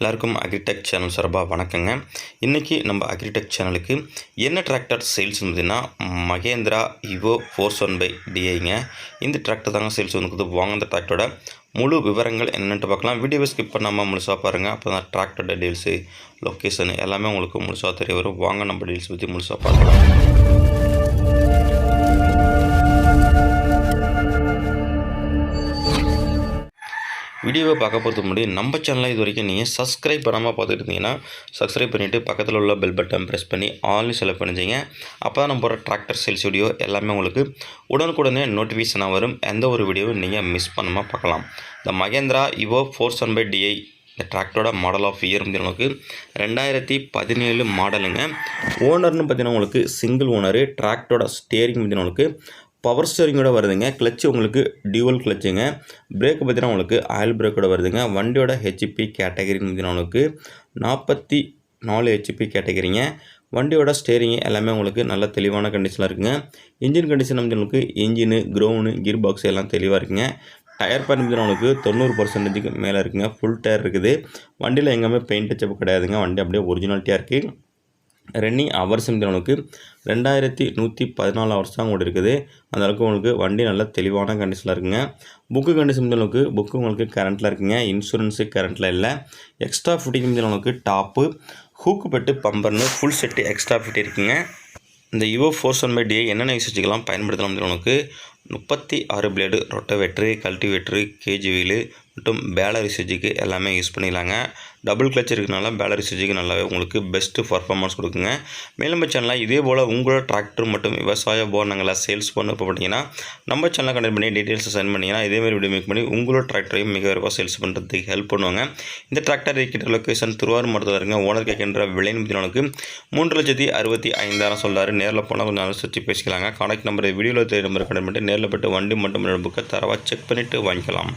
எல்லாருக்கும் agritech channel சார்பாக வணக்கங்க. இன்றைக்கி நம்ம அக்ரிடெக் சேனலுக்கு என்ன டிராக்டர் சேல்ஸ் பார்த்தீங்கன்னா Mahindra Yuvo four one five டிஐங்க இந்த டிராக்டர் தாங்க சேல்ஸ் வந்துக்குது வாங்க இந்த டிராக்டரோட முழு விவரங்கள் என்னென்ட்டு பார்க்கலாம். வீடியோவை ஸ்கிப் பண்ணாமல் முழுசாக பாருங்கள் அப்போ தான் டிராக்டரோட டீல்ஸு லொக்கேஷன் எல்லாமே உங்களுக்கு முழுசாக தெரிய வரும். வாங்க நம்ம டீல்ஸ் பற்றி முழுசாக பார்க்கலாம். வீடியோவை பார்க்க போகிறது முன்னாடி நம்ம சேனலை இது வரைக்கும் நீங்கள் சப்ஸ்கிரைப் பண்ணாமல் பார்த்துட்டு இருந்தீங்கன்னா சப்ஸ்கிரைப் பண்ணிவிட்டு பக்கத்தில் உள்ள பெல் பட்டன் ப்ரெஸ் பண்ணி ஆல்னு செலக்ட் பண்ணிச்சிங்க அப்போ தான் நம்ம போகிற டிராக்டர் சேல்ஸ் வீடியோ எல்லாமே உங்களுக்கு உடனுக்குடனே நோட்டிஃபிகேஷனாக வரும். எந்த ஒரு வீடியோவும் நீங்கள் மிஸ் பண்ணாமல் பார்க்கலாம். இந்த Mahindra Yuvo four seven five DI இந்த டிராக்டரோட மாடல் ஆஃப் இயர் வந்து உங்களுக்கு ரெண்டாயிரத்தி பதினேழு மாடலுங்க ஓனர்னு பார்த்தீங்கன்னா உங்களுக்கு சிங்கிள் ஓனரு டிராக்டரோட ஸ்டேரிங் வந்து உங்களுக்கு பவர் ஸ்டேரிங்கோட வருதுங்க. கிளச்சு உங்களுக்கு டியூவல் கிளச்சுங்க பிரேக் பார்த்தீங்கன்னா உங்களுக்கு ஆயில் பிரேக்கோட வருதுங்க. வண்டியோட ஹெச்பி கேட்டகரின்னு பார்த்தீங்கன்னா உங்களுக்கு நாற்பத்தி நாலு ஹெச்பி கேட்டகரிங்க வண்டியோட ஸ்டேரிங் எல்லாமே உங்களுக்கு நல்ல தெளிவான கண்டிஷனில் இருக்குங்க. இன்ஜின் கண்டிஷன் உங்களுக்கு இன்ஜினு க்ரௌனு கியர் பாக்ஸ் எல்லாம் தெளிவாக இருக்குங்க. டயர் பார்த்தீங்கன்னா உங்களுக்கு தொண்ணூறு பர்சன்டேஜுக்கு மேலே இருக்குங்க. ஃபுல் டயர் இருக்குது. வண்டியில் எங்கேயுமே பெயிண்ட் டச்சப் கிடையாதுங்க. வண்டி அப்படியே ஒரிஜினாலிட்டியாக இருக்குது ரன்னிங் ஹவர்ஸ் உங்களுக்கு ரெண்டாயிரத்தி நூற்றி பதினாலு ஹவர்ஸ் தான் கூட இருக்குது. அந்த அளவுக்கு உங்களுக்கு வண்டி நல்ல தெளிவான கண்டிஷனில் இருக்குங்க. புக்கு கண்டிஷன் அளவுக்கு புக்கு உங்களுக்கு கரண்ட்டில் இருக்குங்க. இன்சூரன்ஸு கரண்ட்டில் இல்லை. எக்ஸ்ட்ரா ஃபிட்டிங் உங்களுக்கு டாப்பு ஹூக்கு பெட்டு பம்பர்னு ஃபுல் செட்டு எக்ஸ்ட்ரா ஃபிட் இருக்குங்க. இந்த Yuvo four seven five DI என்னென்ன யூசேஜுக்கெல்லாம் பயன்படுத்தலாம் உங்களுக்கு முப்பத்தி ஆறு blade rotavator cultivator KG wheel மற்றும் பேலர் யூசேஜுக்கு எல்லாமே யூஸ் பண்ணிக்கலாங்க. டபுள் கிளச் இருக்கனால பேலரி யூசேஜுக்கு நல்லாவே உங்களுக்கு பெஸ்ட்டு பர்ஃபார்மன்ஸ் கொடுக்குங்க. மேலும் சேனலில் இதே போல் உங்களோட டிராக்டர் மற்றும் விவசாய போனங்களை சேல்ஸ் பண்ண போட்டிங்கன்னா நம்ம சேனலை கண்டெக்ட் பண்ணி டீட்டெயில்ஸை சென்ட் பண்ணிங்கன்னா இதேமாதிரி வீடியோ மேக் பண்ணி உங்களோட டிராக்டரையும் மிக விரைவாக சேல்ஸ் பண்ணுறதுக்கு ஹெல்ப் பண்ணுவாங்க. இந்த டிராக்டர் இருக்கிற லொக்கேஷன் திருவாரூர் மாவட்டத்தில் இருங்க ஓனர் கேட்கின்ற விலை மதினவனுக்கு மூன்று லட்சத்தி அறுபத்தி ஐந்தாயிரம் சொல்கிறாரு நேரில் போனால் கொஞ்சம் அனுசரித்து பேசிக்கலாங்க. கான்டாக்ட் நம்பர் வீடியோவில் தெரிய நம்பர் கனெக்ட் பண்ணிட்டு நேரில் வண்டி மட்டும் புக்கை தரவாக செக் பண்ணிவிட்டு வாங்கிக்கலாம்.